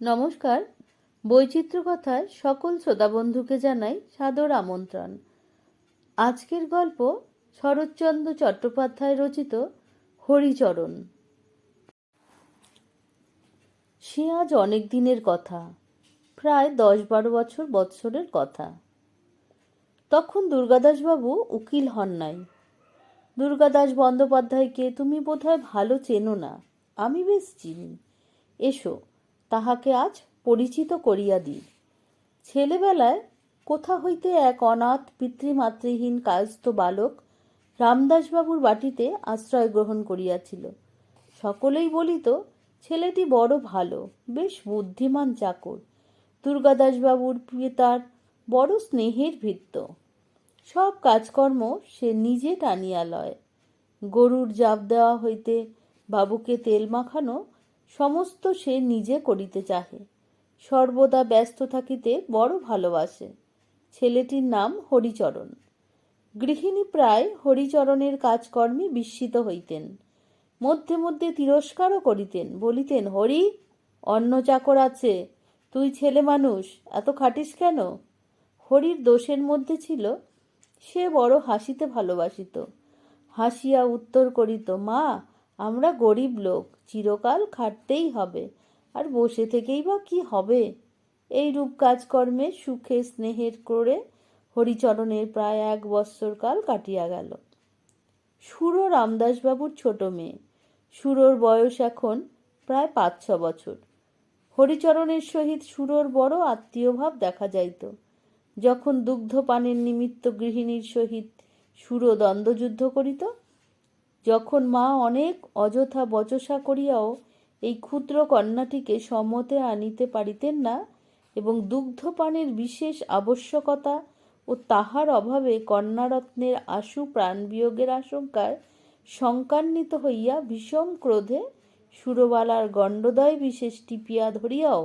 নমস্কার। বৈচিত্র্য কথায় সকল শ্রোতা বন্ধুকে জানাই সাদর আমন্ত্রণ। আজকের গল্প শরৎচন্দ্র চট্টোপাধ্যায় রচিত হরিচরণ। সে আজ অনেক দিনের কথা, প্রায় দশ বারো বছর বৎসরের কথা। তখন দুর্গাদাসবাবু উকিল হন নাই। দুর্গাদাস বন্দ্যোপাধ্যায়কে তুমি বোধহয় ভালো চেনো না, আমি বেশ চিনি। এসো তাহাকে আজ পরিচিত করিয়া দিই। ছেলেবেলায় কোথা হইতে এক অনাথ পিতৃমাতৃহীন কায়স্থ বালক রামদাসবাবুর বাটিতে আশ্রয় গ্রহণ করিয়াছিল। সকলেই বলিত, ছেলেটি বড় ভালো, বেশ বুদ্ধিমান চাকর। দুর্গাদাসবাবুর পিতার বড় স্নেহের ভিত্ত সব কাজকর্ম সে নিজে টানিয়া লয়। গরুর জাপ দেওয়া হইতে বাবুকে তেল মাখানো সমস্ত সে নিজে করিতে চাহে। সর্বদা ব্যস্ত থাকিতে বড় ভালোবাসে। ছেলেটির নাম হরিচরণ। গৃহিণী প্রায় হরিচরণের কাজকর্মে বিস্মিত হইতেন। মধ্যে মধ্যে তিরস্কারও করিতেন, বলিতেন, হরি অন্য চাকর আছে তুই ছেলে মানুষ, এত খাটিস কেন? হরির দোষের মধ্যে ছিল, সে বড় হাসিতে ভালোবাসিত। হাসিয়া উত্তর করিত, মা আমরা গরিব লোক, চিরকাল খাটতেই হবে। আর বসে থেকেই বা কি হবে? এই রূপ কাজকর্মে, সুখে, স্নেহের করে হরিচরণের প্রায় এক বৎসর কাল কাটিয়া গেল। সুরো রামদাসবাবুর ছোট মেয়ে। সুরোর বয়স এখন প্রায় পাঁচ ছ বছর। হরিচরণের সহিত সুরোর বড় আত্মীয়ভাব দেখা যাইত। যখন দুগ্ধ পানের নিমিত্ত গৃহিণীর সহিত সুরো দ্বন্দ্বযুদ্ধ করিত যখন মা অনেক অযথা বচসা করিয়াও এই ক্ষুদ্র কন্যাটিকে সম্মতে আনিতে পারিতেন না এবং দুগ্ধপানের বিশেষ আবশ্যকতা ও তাহার অভাবে কন্যারত্নের আশু প্রাণবিয়োগের আশঙ্কায় শঙ্কান্বিত হইয়া ভীষণ ক্রোধে সুরবালার গণ্ডদয় বিশেষ টিপিয়া ধরিয়াও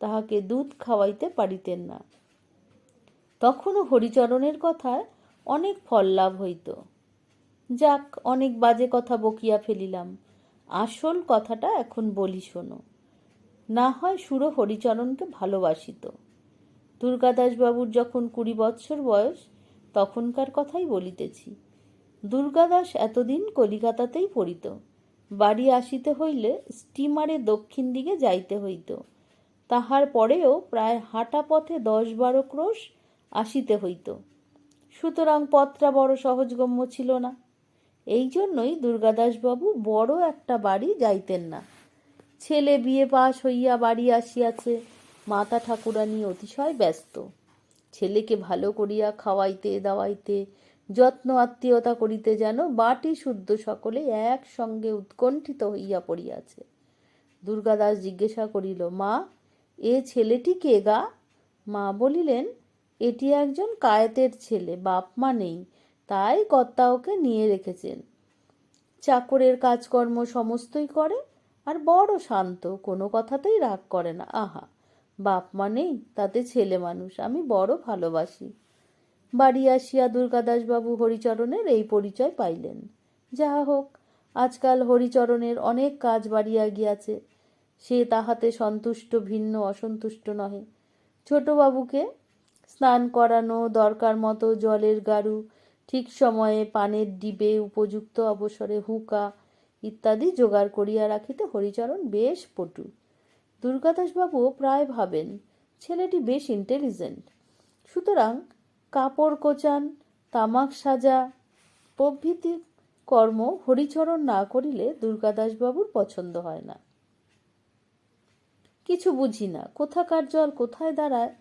তাহাকে দুধ খাওয়াইতে পারিতেন না। তখনও হরিচরণের কথায় অনেক ফল লাভ হইত। যাক, অনেক বাজে কথা বকিয়া ফেলিলাম। আসল কথাটা এখন বলি শোনো। না হয় সুরো হরিচরণকে ভালোবাসিত দুর্গাদাসবাবুর যখন কুড়ি বৎসর বয়স, তখনকার কথাই বলিতেছি। দুর্গাদাস এতদিন কলিকাতাতেই পড়িত। বাড়ি আসিতে হইলে স্টিমারে দক্ষিণ দিকে যাইতে হইত। তাহার পরেও প্রায় হাঁটা পথে দশ বারো ক্রোশ আসিতে হইত। সুতরাং পথটা বড় সহজগম্য ছিল না। এই জন্যই দুর্গাদাসবাবু বড় একটা বাড়ি যাইতেন না। ছেলে বিয়ে পাশ হইয়া বাড়ি আসিয়াছে, মাতা ঠাকুরানী অতিশয় ব্যস্ত। ছেলেকে ভালো করিয়া খাওয়াইতে দাওয়াইতে, যত্ন আত্মীয়তা করিতে যেন বাটি শুদ্ধ সকলে একসঙ্গে উৎকণ্ঠিত হইয়া পড়িয়াছে। দুর্গাদাস জিজ্ঞাসা করিল, মা, এ ছেলেটি কে গা? মা বলিলেন, এটি একজন কায়েতের ছেলে, বাপ মা নেই। তাই কর্তা ওকে নিয়ে রেখেছেন। চাকরের কাজকর্ম সমস্তই করে, আর বড় শান্ত, কোনো কথাতেই রাগ করে না। আহা, বাপ মা নেই, তাতে ছেলে মানুষ, আমি বড় ভালোবাসি। বাড়ি আসিয়া দুর্গাদাসবাবু হরিচরণের এই পরিচয় পাইলেন। যাহা হোক, আজকাল হরিচরণের অনেক কাজ বাড়িয়া গিয়াছে। সে তাহাতে সন্তুষ্ট, ভিন্ন, অসন্তুষ্ট নহে। ছোটবাবুকে স্নান করানো, দরকার মতো জলের গাড়ু ঠিক সময়ে পানের ডিবে উপযুক্ত অবসরে হুকা ইত্যাদি জোগাড় করিয়া রাখিতে হরিচরণ বেশ পটু। দুর্গাদাসবাবুও প্রায় ভাবেন, ছেলেটি বেশ ইন্টেলিজেন্ট সুতরাং কাপড় কোচান, তামাক সাজা প্রভৃতি কর্ম হরিচরণ না করিলে দুর্গাদাসবাবুর পছন্দ হয় না। কিছু বুঝি না, কোথাকার জল কোথায় দাঁড়ায়?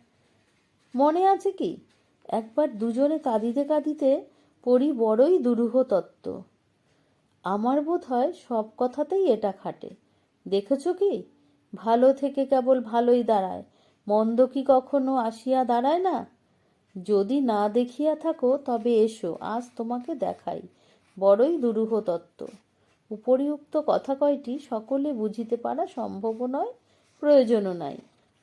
মনে আছে কি, একবার দুজনে কাঁদিতে কাঁদিতে পড়ি বড়ই দুরূহ তত্ত্ব। আমার বোধ হয় সব কথাতেই এটা খাটে। দেখেছ কি? ভালো থেকে কেবল ভালোই দাঁড়ায়। মন্দ কি কখনো আসিয়া দাঁড়ায় না? যদি না দেখিয়া থাকো, তবে এসো, আজ তোমাকে দেখাই। বড়ই দুরূহ তত্ত্ব। উপরিউক্ত কথা কয়টি সকলে বুঝিতে পারা সম্ভব নয়, প্রয়োজনও নাই।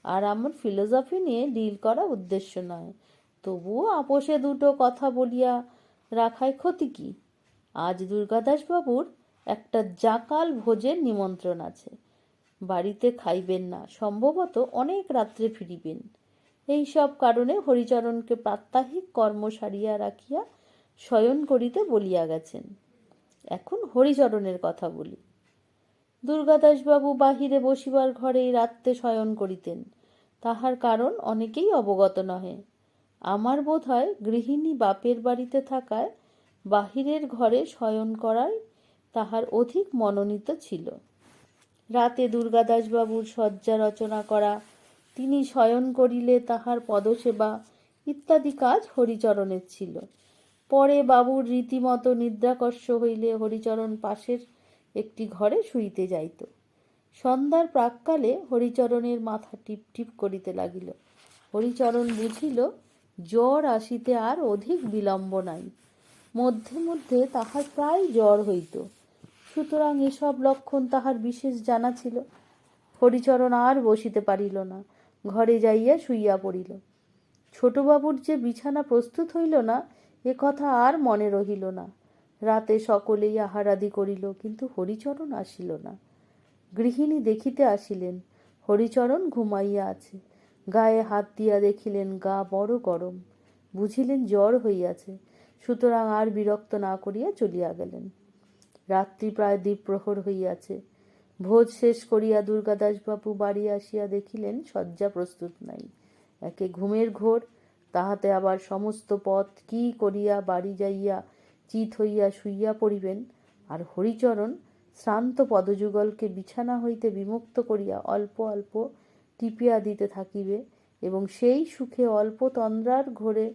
আর আমার ফিলোসফি নিয়ে ডিল করা উদ্দেশ্য নয়। তবুও আপোষে দুটো কথা বলিয়া রাখায় ক্ষতি কি? আজ দুর্গাদাসবাবুর একটা জাকাল ভোজের নিমন্ত্রণ আছে। বাড়িতে খাইবেন না, সম্ভবত অনেক রাত্রে ফিরিবেন। এই সব কারণে হরিচরণকে প্রাত্যহিক কর্ম সারিয়া রাখিয়া শয়ন করিতে বলিয়া গেছেন। এখন হরিচরণের কথা বলি। দুর্গাদাসবাবু বাহিরে বসিবার ঘরেই রাত্রে শয়ন করিতেন। তাহার কারণ অনেকেই অবগত নহে। আমার বোধ হয় গৃহিণী বাপের বাড়িতে থাকায় বাহিরের ঘরে শয়ন করাই তাহার অধিক মনোনীত ছিল। রাতে দুর্গাদাসবাবুর শয্যা রচনা করা, তিনি শয়ন করিলে তাহার পদসেবা ইত্যাদি কাজ হরিচরণের ছিল। পরে বাবুর রীতিমতো নিদ্রাকর্ষ হইলে হরিচরণ পাশের একটি ঘরে শুইতে যাইত। সন্ধ্যার প্রাককালে হরিচরণের মাথা টিপ টিপ করিতে লাগিল। হরিচরণ বুঝিল জ্বর আসিতে আর অধিক বিলম্ব নাই। মধ্যে মধ্যে তাহার প্রায় জ্বর হইত। সুতরাং এসব লক্ষণ তাহার বিশেষ জানা ছিল। হরিচরণ আর বসিতে পারিল না। ঘরে যাইয়া শুইয়া পড়িল। ছোটবাবুর যে বিছানা প্রস্তুত হইল না, এ কথা আর মনে রহিল না। রাতে সকলেই আহারাদি করিল, কিন্তু হরিচরণ আসিল না। গৃহিণী দেখিতে আসিলেন, হরিচরণ ঘুমাইয়া আছে। গায়ে হাত দিয়া দেখিলেন, গা বড় গরম। বুঝিলেন জ্বর হইয়াছে। সুতরাং আর বিরক্ত না করিয়া চলিয়া গেলেন। রাত্রি প্রায় দ্বীপ্রহর হইয়াছে। ভোজ শেষ করিয়া দুর্গাদাসবাবু বাড়ি আসিয়া দেখিলেন, শয্যা প্রস্তুত নাই। একে ঘুমের ঘোর, তাহাতে আবার সমস্ত পথ কি করিয়া বাড়ি যাইয়া চিত হইয়া শুইয়া পড়িবেন, আর হরিচরণ শ্রান্ত পদযুগলকে বিছানা হইতে বিমুক্ত করিয়া অল্প অল্প টিপিয়া দিতে থাকিবে এবং সেই সুখে অল্প তন্দ্রার ঘোরে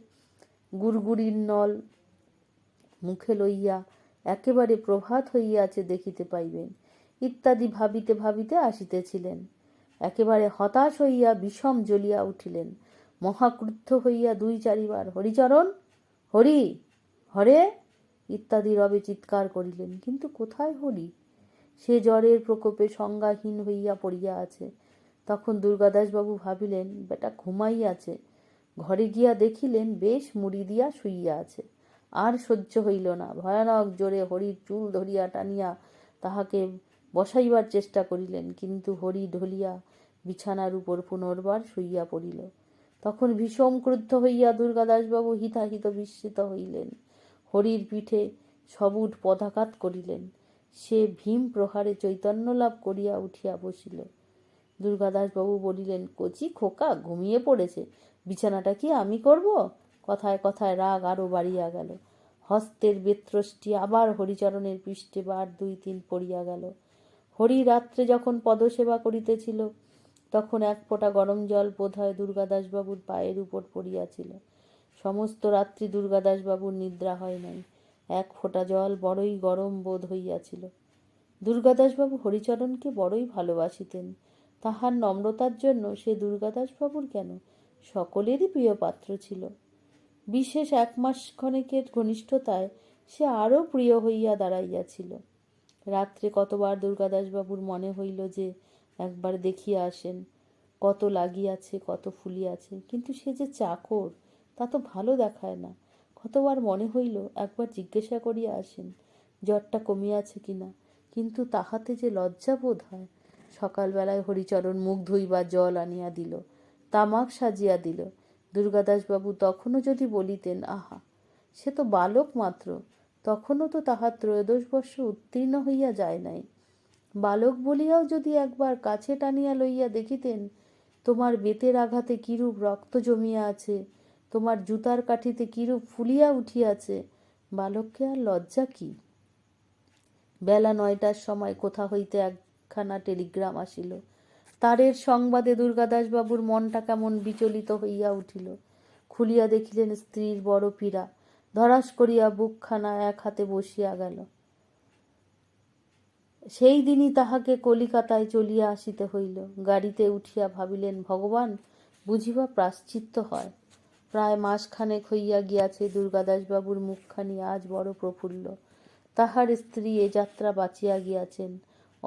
গুড়গুড়ির নল মুখে লইয়া একেবারে প্রভাত হইয়াছে দেখিতে পাইবেন। ইত্যাদি ভাবিতে ভাবিতে আসিতেছিলেন। একেবারে হতাশ হইয়া বিষম জ্বলিয়া উঠিলেন। মহাক্রুদ্ধ হইয়া দুই চারিবার, হরিচরণ? হরি? হরে? ইত্যাদি রবে চিৎকার করিলেন। কিন্তু কোথায় হরি? সে জ্বরের প্রকোপে সংজ্ঞাহীন হইয়া পড়িয়া আছে। তখন দুর্গাদাসবাবু ভাবিলেন, বেটা ঘুমাইয়াছে ঘরে গিয়া দেখিলেন, বেশ মুড়ি দিয়া শুইয়া আছে। আর সহ্য হইল না। ভয়ানক জোরে হরির চুল ধরিয়া টানিয়া তাহাকে বসাইবার চেষ্টা করিলেন, কিন্তু হরি ঢলিয়া বিছানার উপর পুনর্বার শুইয়া পড়িল। তখন ভীষণ ক্রুদ্ধ হইয়া দুর্গাদাসবাবু হিতাহিত বিস্মিত হইলেন। হরির পিঠে সবুট পদাঘাত করিলেন। সে ভীম প্রহারে চৈতন্য লাভ করিয়া উঠিয়া বসিল। দুর্গাদাসবাবু বলিলেন, কচি খোকা ঘুমিয়ে পড়েছে, বিছানাটা কি আমি করব? কথায় কথায় রাগ আরও বাড়িয়া গেল। হস্তের বেত্রষ্টি আবার হরিচরণের পৃষ্ঠে বার দুই তিন পড়িয়া গেল। হরি রাত্রে যখন পদসেবা করিতেছিল, তখন এক ফোঁটা গরম জল বোধ বোধহয় দুর্গাদাসবাবুর পায়ের উপর পড়িয়াছিল। সমস্ত রাত্রি দুর্গাদাসবাবুর নিদ্রা হয় নাই। এক ফোঁটা জল বড়ই গরম বোধ হইয়াছিল। দুর্গাদাসবাবু হরিচরণকে বড়ই ভালোবাসিতেন। তাহার নম্রতার জন্য সে দুর্গাদাসবাবুর কেন? সকলেরই প্রিয় পাত্র ছিল। বিশেষ এক মাস ক্ষণিকের ঘনিষ্ঠতায় সে আরও প্রিয় হইয়া দাঁড়াইয়াছিল। রাত্রে কতবার দুর্গাদাসবাবুর মনে হইল যে একবার দেখিয়া আসেন। কত লাগিয়াছে, কত ফুলিয়াছে, কিন্তু সে যে চাকর, তা তো ভালো দেখায় না। কতবার মনে হইল একবার জিজ্ঞাসা করিয়া আসেন, জ্বরটা কমিয়াছে কিনা, কিন্তু তাহাতে যে লজ্জা বোধ হয় সকালবেলায় হরিচরণ মুখ ধুইবার জল আনিয়া দিল, তামাক সাজিয়া দিল। দুর্গাদাসবাবু তখনও যদি বলিতেন, আহা, সে তো বালক মাত্র, তখনও তো তাহার ত্রয়োদশ বর্ষ উত্তীর্ণ হইয়া যায় নাই। বালক বলিয়াও যদি একবার কাছে টানিয়া লইয়া দেখিতেন, তোমার বেতের আঘাতে কিরূপ রক্ত জমিয়া আছে, তোমার জুতার কাঠিতে কিরূপ ফুলিয়া উঠিয়াছে, বালককে আর লজ্জা কি? বেলা নয়টার সময় কোথা হইতে একখানা টেলিগ্রাম আসিল। তারের সংবাদে দুর্গাদাসবাবুর মনটা কেমন বিচলিত হইয়া উঠিল। খুলিয়া দেখিলেন স্ত্রীর বড় পীড়া। ধরাস করিয়া বুকখানা এক হাতে বসিয়া গেল। সেই দিনই তাহাকে কলিকাতায় চলিয়া আসিতে হইল। গাড়িতে উঠিয়া ভাবিলেন, ভগবান, বুঝিবা প্রাশ্চিত্য হয়। প্রায় মাসখানেক হইয়া গিয়াছে দুর্গাদাসবাবুর মুখখানি আজ বড় প্রফুল্ল। তাহার স্ত্রী এ যাত্রা বাঁচিয়া গিয়াছেন।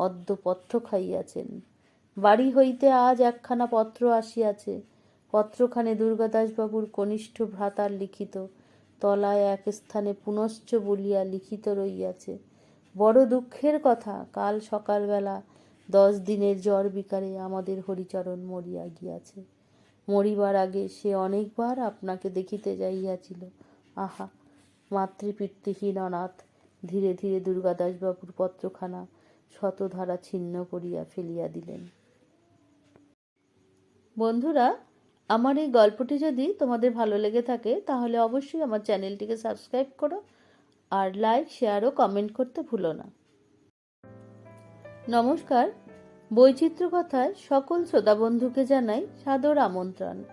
অদ্য পত্র খাইয়াছেন। বাড়ি হইতে আজ একখানা পত্র আসিয়াছে। পত্রখানে দুর্গাদাসবাবুর কনিষ্ঠ ভ্রাতার লিখিত তলায় এক স্থানে পুনশ্চ বলিয়া লিখিত রইয়াছে। বড় দুঃখের কথা, কাল সকালবেলা দশ দিনের জ্বর বিকারে আমাদের হরিচরণ মরিয়া গিয়াছে। মরিবার আগে সে অনেকবার আপনাকে দেখিতে যাইয়াছিল। আহা, মাতৃপিতৃহীন অনাথ, ধীরে ধীরে দুর্গাদাসবাবুর পত্রখানা শতধারা ছিন্ন করিয়া ফেলিয়া দিলেন। বন্ধুরা, আমার এই গল্পটি যদি তোমাদের ভালো লেগে থাকে, তাহলে অবশ্যই আমার চ্যানেলটিকে সাবস্ক্রাইব করো আর লাইক, শেয়ার ও কমেন্ট করতে ভুলো না। নমস্কার, বৈচিত্র্য কথায় সকল শ্রোতা বন্ধুকে জানাই সাদর আমন্ত্রণ।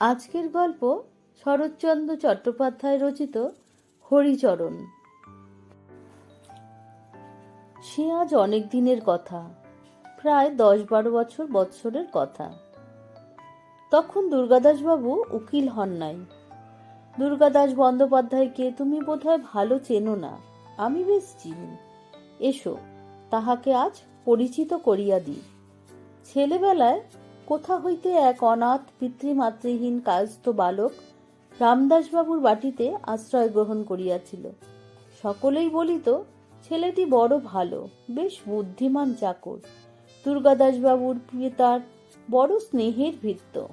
আজকের গল্প শরৎচন্দ্র চট্টোপাধ্যায় রচিত হরিচরণ। সে আজ অনেক দিনের কথা, প্রায় দশ বারো বছর বৎসরের কথা। তখন দুর্গাদাসবাবু উকিল হন নাই। দুর্গাদাস বন্দ্যোপাধ্যায়কে তুমি বোধহয় ভালো চেনো না, আমি বেশ চিনি। এসো, তাহাকে আজ পরিচিত করিয়া দিই। ছেলেবেলায় কোথা হইতে এক অনাথ পিতৃমাতৃহীন কায়স্থ বালক রামদাসবাবুর বাটিতে আশ্রয় গ্রহণ করিয়াছিল। সকলেই বলিত ছেলেটি বড় ভালো, বেশ বুদ্ধিমান চাকর। দুর্গাদাসবাবুর পিতার বড় স্নেহের ভিত্ত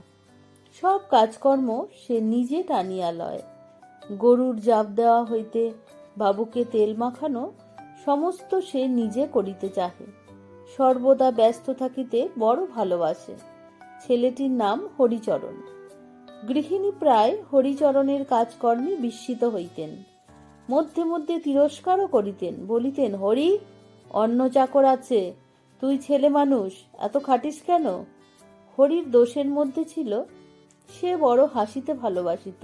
সব কাজকর্ম সে নিজে টানিয়া লয়। গরুর জাপ দেওয়া হইতে বাবুকে তেল মাখানো সমস্ত সে নিজে করিতে চাহে। সর্বদা ব্যস্ত থাকিতে বড় ভালোবাসে। ছেলেটির নাম হরিচরণ। গৃহিণী প্রায় হরিচরণের কাজকর্মে বিস্মিত হইতেন। মধ্যে মধ্যে তিরস্কারও করিতেন, বলিতেন, হরি অন্য চাকর আছে, তুই ছেলে মানুষ, এত খাটিস কেন? হরির দোষের মধ্যে ছিল, সে বড় হাসিতে ভালোবাসিত।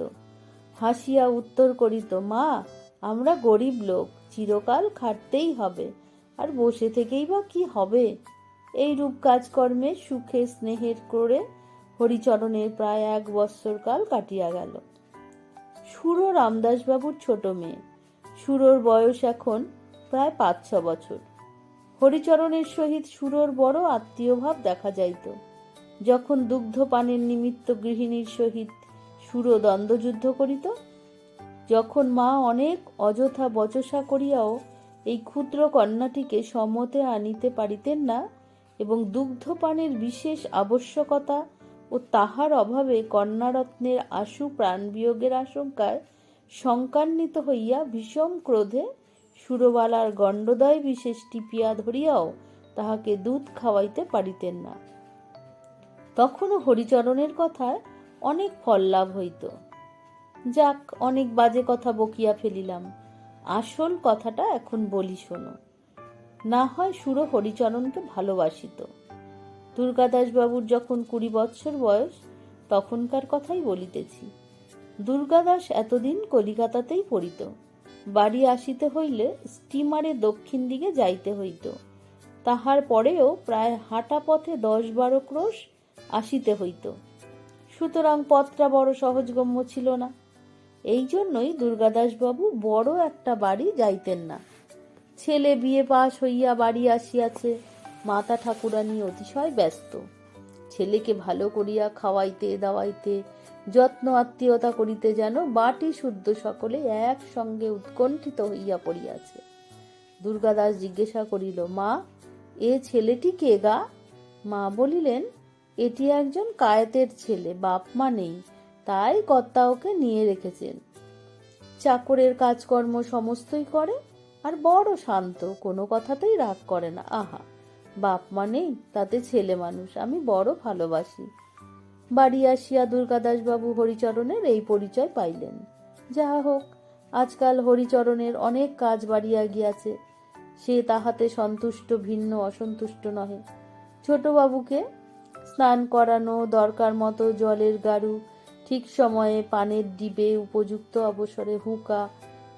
হাসিয়া উত্তর করিত, মা, আমরা গরিব লোক, চিরকাল খাটতেই হবে, আর বসে থেকেই বা কি হবে? এই রূপ কাজকর্মে, সুখে স্নেহের করে হরিচরণের প্রায় এক বৎসরকাল কাটিয়া গেল। সুর রামদাসবাবুর ছোট মেয়ে। সুরর বয়স এখন প্রায় পাঁচ ছ বছর। হরিচরণের সহিত সুরর বড় আত্মীয়ভাব দেখা যাইত। যখন দুগ্ধ পানের নিমিত্ত গৃহিণীর সহিত সুর দ্বন্দ্বযুদ্ধ করিত, যখন মা অনেক অযথা বচসা করিয়াও এই ক্ষুদ্র কন্যাটিকে সম্মতে আনিতে পারিতেন না এবং দুগ্ধপানের বিশেষ আবশ্যকতা ও তাহার অভাবে কন্যারত্নের আশু প্রাণবিয়োগের আশঙ্কায় শঙ্কান্বিত হইয়া ভীষণ ক্রোধে সুরবালার গণ্ডদয় বিশেষ টিপিয়া ধরিয়াও তাহাকে দুধ খাওয়াইতে পারিতেন না। তখনও হরিচরণের কথায় অনেক ফল লাভ হইত। যাক, অনেক বাজে কথা বকিয়া ফেলিলাম। আসল কথাটা এখন বলি শোনো। না হয় সুর হরিচরণকে ভালোবাসিত। দুর্গাদাসবাবুর যখন কুড়ি বৎসর বয়স, তখনকার কথাই বলিতেছি। দুর্গাদাস এতদিন কলিকাতাতেই পড়িত। বাড়ি আসিতে হইলে স্টিমারে দক্ষিণ দিকে যাইতে হইত। তাহার পরেও প্রায় হাঁটা পথে দশ বারো ক্রোশ আসিতে হইত। সুতরাং পথটা বড় সহজগম্য ছিল না। এই জন্যই দুর্গাদাসবাবু বড় একটা বাড়ি যাইতেন না। ছেলে বিয়ে পাশ হইয়া বাড়ি আসিয়াছে, মাতা ঠাকুরানী অতিশয় ব্যস্ত। ছেলেকে ভালো করিয়া খাওয়াইতে দাওয়াইতে যত্ন আত্মীয়তা করিতে যেন বাটি শুদ্ধ সকলে একসঙ্গে উৎকণ্ঠিত হইয়া পড়িয়াছে। দুর্গাদাস জিজ্ঞাসা করিল, মা, এ ছেলেটি কে গা? মা বলিলেন, এটি একজন কায়েতের ছেলে, বাপ মা নেই, তাই কর্তা ওকে নিয়ে রেখেছেন। চাকরের কাজকর্ম সমস্তই করে, আর বড় শান্ত, কোনো কথাতেই রাগ করে না। আহা, বাপ মা নেই, তাতে ছেলে মানুষ, আমি বড় ভালোবাসি। বাড়ি আসিয়া দুর্গাদাসবাবু হরিচরণের এই পরিচয় পাইলেন। যাহা হোক, আজকাল হরিচরণের অনেক কাজ বাড়িয়া গিয়াছে। সে তাহাতে সন্তুষ্ট, ভিন্ন, অসন্তুষ্ট নহে। ছোটবাবুকে স্নান করানো, দরকার মতো জলের গাড়ু, ঠিক সময়ে পানের ডিবে উপযুক্ত অবসরে হুকা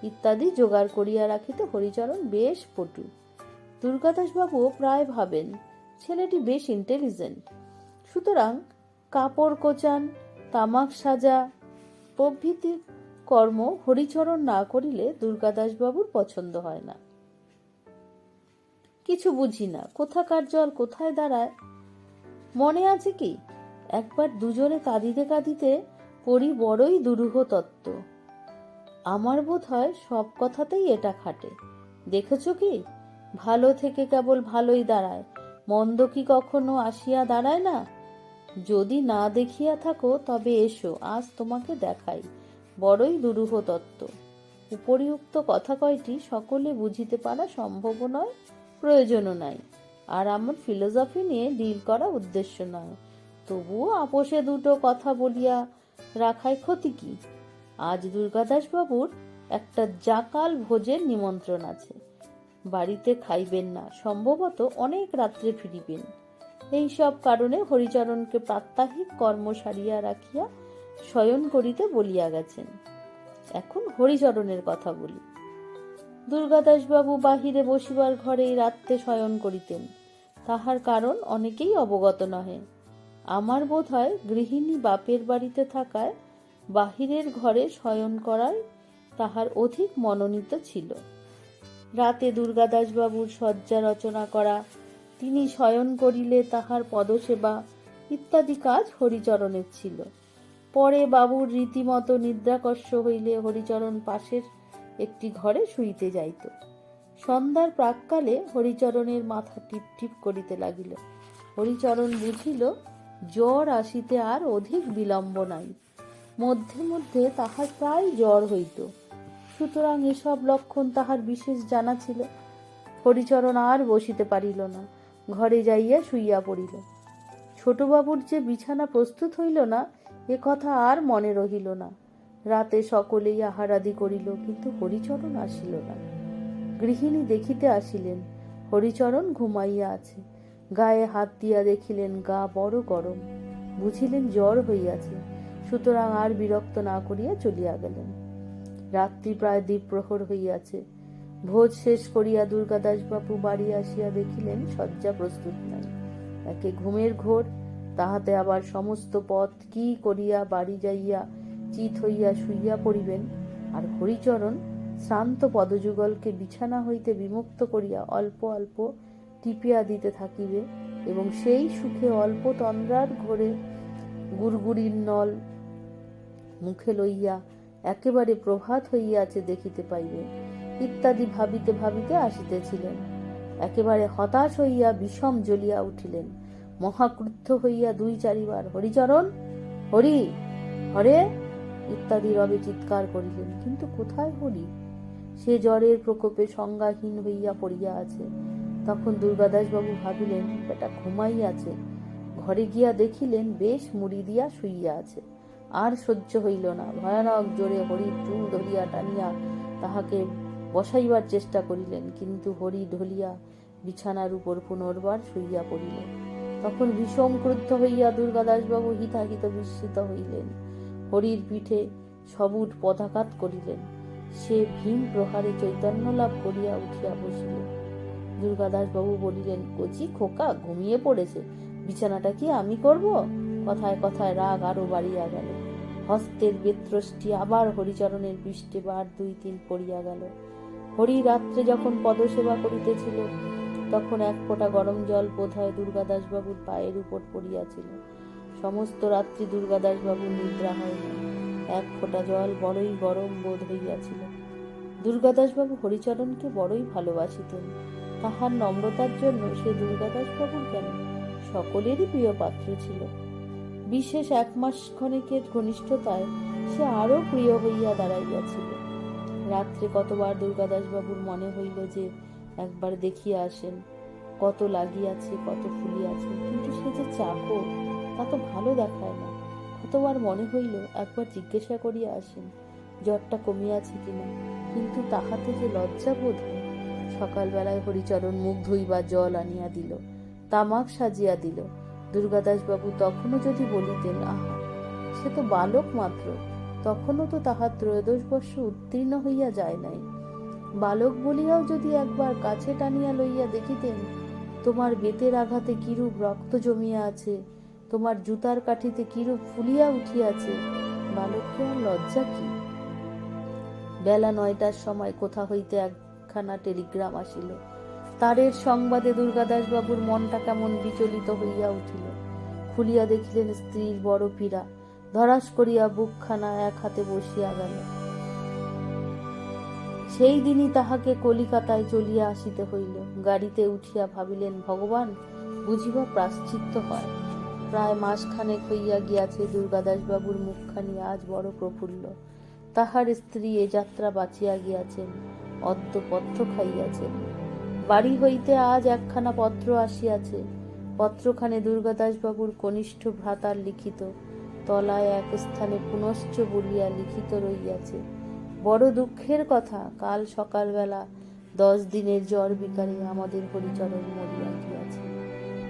ইত্যাদি জোগাড় করিয়া রাখিতে হরিচরণ বেশ পটু। দুর্গাদাসবাবুও প্রায় ভাবেন, ছেলেটি বেশ ইন্টেলিজেন্ট সুতরাং কাপড় কোচান, তামাক সাজা প্রভৃতি কর্ম হরিচরণ না করিলে দুর্গাদাসবাবুর পছন্দ হয় না। কিছু বুঝি না, কোথাকার জল কোথায় দাঁড়ায়? মনে আছে কি, একবার দুজনে কাঁদিতে কাঁদিতে পড়ি বড়ই দুরূহ তত্ত্ব। আমার বোধ হয় সব কথাতেই এটা খাটে। দেখেছ কি, ভালো থেকে কেবল ভালোই দাঁড়ায়, মন্দ কি কখনো আসিয়া দাঁড়ায় না? যদি না দেখিয়া থাকো, তবে এসো, আজ তোমাকে দেখাই। বড়ই দুরূহ তত্ত্ব। উপরিউক্ত কথা কয়টি সকলে বুঝিতে পারা সম্ভব নয়, প্রয়োজনও নাই। আর আমার ফিলোসফি নিয়ে ডিল করা উদ্দেশ্য নয়। তবুও আপোষে দুটো কথা বলিয়া রাখায় ক্ষতি কি? আজ দুর্গাদাস বাবুর একটা জাকাল ভোজের নিমন্ত্রণ আছে। বাড়িতে খাইবেন না, সম্ভবত অনেক রাত্রে ফিরিবেন। এই সব কারণে হরিচরণকে প্রাত্যহিক কর্ম সারিয়া রাখিয়া শয়ন করিতে বলিয়া গেছেন। এখন হরিচরণের কথা বলি। দুর্গাদাসবাবু বাহিরে বসিবার ঘরেই রাত্রে শয়ন করিতেন। তাহার কারণ অনেকেই অবগত নহে। আমার বোধ হয় গৃহিণী বাপের বাড়িতে থাকায় বাহিরের ঘরে শয়ন করায় তাহার অধিক মনোনীত ছিল। রাতে দুর্গাদাসবাবুর শয্যা রচনা করা তিনি শয়ন করিলে তাহার পদসেবা ইত্যাদি কাজ হরিচরণের ছিল। পরে বাবুর রীতিমতো নিদ্রাকর্ষ হইলে হরিচরণ পাশের একটি ঘরে শুইতে যাইত। সন্ধ্যার প্রাককালে হরিচরণের মাথা টিপ টিপ করিতে লাগিল। হরিচরণ বুঝিল, জ্বর আসিতে আর অধিক বিলম্ব নাই। মধ্যে মধ্যে তাহার প্রায় জ্বর হইত। সুতরাং এসব লক্ষণ তাহার বিশেষ জানা ছিল। হরিচরণ আর বসিতে পারিল না। ঘরে যাইয়া শুইয়া পড়িল। ছোটবাবুর যে বিছানা প্রস্তুত হইল না, এ কথা আর মনে রহিল না। রাতে সকলেই আহারাদি করিল, কিন্তু হরিচরণ আসিল না। গৃহিণী দেখিতে আসিলেন, হরিচরণ ঘুমাইয়া আছে। গায়ে হাত দিয়া দেখিলেন, গা বড় গরম। বুঝিলেন জ্বর হইয়াছে, সুতরাং আর বিরক্ত না করিয়া চলিয়া গেলেন। রাত্রি প্রায় দ্বীপ্রহর হইয়াছে ভোজ শেষ করিয়া দুর্গাদাসবাবু বাড়ি আসিয়া দেখিলেন, শয্যা প্রস্তুত নাই। একে ঘুমের ঘোর, তাহাতে আবার সমস্ত পথ কি করিয়া বাড়ি যাইয়া চিত হইয়া শুইয়া পড়িবেন, আর হরিচরণ শ্রান্ত পদযুগলকে বিছানা হইতে বিমুক্ত করিয়া অল্প অল্প টিপিয়া দিতে থাকিবে এবং সেই সুখে অল্প তন্দ্রার ঘোরে গুড়গুড়ির নল মুখে লইয়া একেবারে প্রভাত হইয়াছে দেখিতে পাইবে। ইত্যাদি ভাবিতে ভাবিতে আসিতেছিলেন। একেবারে হতাশ হইয়া বিষম জ্বলিয়া উঠিলেন। মহাক্রুদ্ধ হইয়া দুই চারিবার, হরিচরণ, হরি, হরে, ইত্যাদি রবে চিৎকার করিলেন। কিন্তু কোথায় হরি? সে জ্বরের প্রকোপে সংজ্ঞাহীন হইয়া পড়িয়া আছে। তখন দুর্গাদাসবাবু ভাবিলেন, বেটা ঘুমাইয়াছে। ঘরে গিয়া দেখিলেন বেশ মুড়ি দিয়া শুইয়া আছে। আর সহ্য হইল না। ভয়ানক জোরে হরির চুল ধরিয়া টানিয়া তাহাকে বসাইবার চেষ্টা করিলেন, কিন্তু হরি ঢলিয়া বিছানার উপর পুনর্বার শুইয়া পড়িল তখন ভীষণ ক্রুদ্ধ হইয়া দুর্গাদাসবাবু হিতাহিত বিস্মিত হইলেন। হরির পিঠে সবুট পদাঘাত করিলেন। সে ভীম প্রহারে চৈতন্য লাভ করিয়া উঠিয়া বসিল দুর্গাদাসবাবু বলিলেন, কচি খোকা, ঘুমিয়ে পড়েছে। বিছানাটা কি আমি করব? কথায় কথায় রাগ আরও বাড়িয়া গেল। হস্তের বেত্রষ্টি আবার হরিচরণের পৃষ্ঠে বার দুই তিন পড়িয়া গেল। হরি রাত্রে যখন পদসেবা করিতেছিল, তখন এক ফোঁটা গরম জল বোধহয় দুর্গাদাসবাবুর পায়ের উপর পড়িয়াছিল। সমস্ত রাত্রি দুর্গাদাসবাবুর নিদ্রা হয়নি এক ফোঁটা জল বড়ই গরম বোধ হইয়াছিল। দুর্গাদাসবাবু হরিচরণকে বড়ই ভালোবাসিতেন। তাহার নম্রতার জন্য সে দুর্গাদাসবাবুর কেন? সকলেরই প্রিয় পাত্র ছিল। বিশেষ এক মাস ক্ষণিকের ঘনিষ্ঠতায় সে আরও প্রিয় হইয়া দাঁড়াইয়াছিল। রাত্রে কতবার দুর্গাদাসবাবুর মনে হইল যে একবার দেখিয়া আসেন। কত লাগিয়াছে, কত ফুলিয়াছে, কিন্তু সে যে চাকর, তা তো ভালো দেখায় না। কতবার মনে হইল একবার জিজ্ঞাসা করিয়া আসেন, জ্বরটা কমিয়াছে কিনা। কিন্তু তাহাতে যে লজ্জা বোধ হয়, সকালবেলায় হরিচরণ মুখ ধুইবার জল আনিয়া দিল, তামাক সাজিয়া দিল। দুর্গাদাসবাবু তখনও যদি বলিতেন, আহা, সে তো বালক মাত্র। তখনও তো তাহার ত্রয়োদশ বর্ষ উত্তীর্ণ হইয়া যায় নাই। বালক বলিয়াও যদি একবার কাছে টানিয়া লইয়া দেখিতেন, তোমার বেতের আঘাতে কিরূপ রক্ত জমিয়া আছে, তোমার জুতার কাঠিতে কিরূপ ফুলিয়া উঠিয়াছে, বালককে আর লজ্জা কি? বেলা নয়টার সময় কোথা হইতে একখানা টেলিগ্রাম আসিল। তারের সংবাদে দুর্গাদাসবাবুর মনটা কেমন বিচলিত হইয়া উঠিল। খুলিয়া দেখিলেন স্ত্রীর বড় পীড়া। ধরাস করিয়া বুকখানা এক হাতে বসিয়া গেল। সেই দিনই তাহাকে কলিকাতায় চলিয়া আসিতে হইল। গাড়িতে উঠিয়া ভাবিলেন, ভগবান, বুঝিবা প্রাশ্চিত্য হয়। প্রায় মাসখানেক হইয়া গিয়াছে দুর্গাদাসবাবুর মুখখানি আজ বড় প্রফুল্ল। তাহার স্ত্রী এ যাত্রা বাঁচিয়া গিয়াছেন, অদ্য পত্র খাইয়াছেন। বাড়ি হইতে আজ একখানা পত্র আসিয়াছে। পত্রখানে দুর্গাদাসবাবুর কনিষ্ঠ ভ্রাতার লিখিত তলায় এক স্থানে পুনশ্চ বলিয়া লিখিত রইয়াছে বড় দুঃখের কথা, কাল সকালবেলা দশ দিনের জ্বর বিকারে আমাদের হরিচরণ মরিয়া গিয়াছে।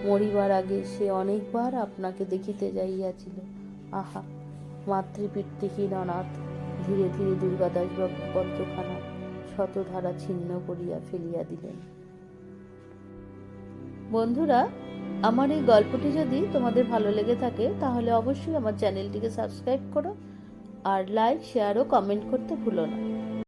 মরিবার আগে সে অনেকবার আপনাকে দেখিতে যাইয়াছিল। আহা মাতৃপিতৃহীন অনাথ ধীরে ধীরে দুর্গাদাসবাবু পত্রখানা শতধারা ছিন্ন করিয়া ফেলিয়া দিলেন। বন্ধুরা আমার এই গল্পটি যদি তোমাদের ভালো লেগে থাকে, তাহলে অবশ্যই আমার চ্যানেলটিকে সাবস্ক্রাইব করো আর লাইক শেয়ার ও কমেন্ট করতে ভুলো না।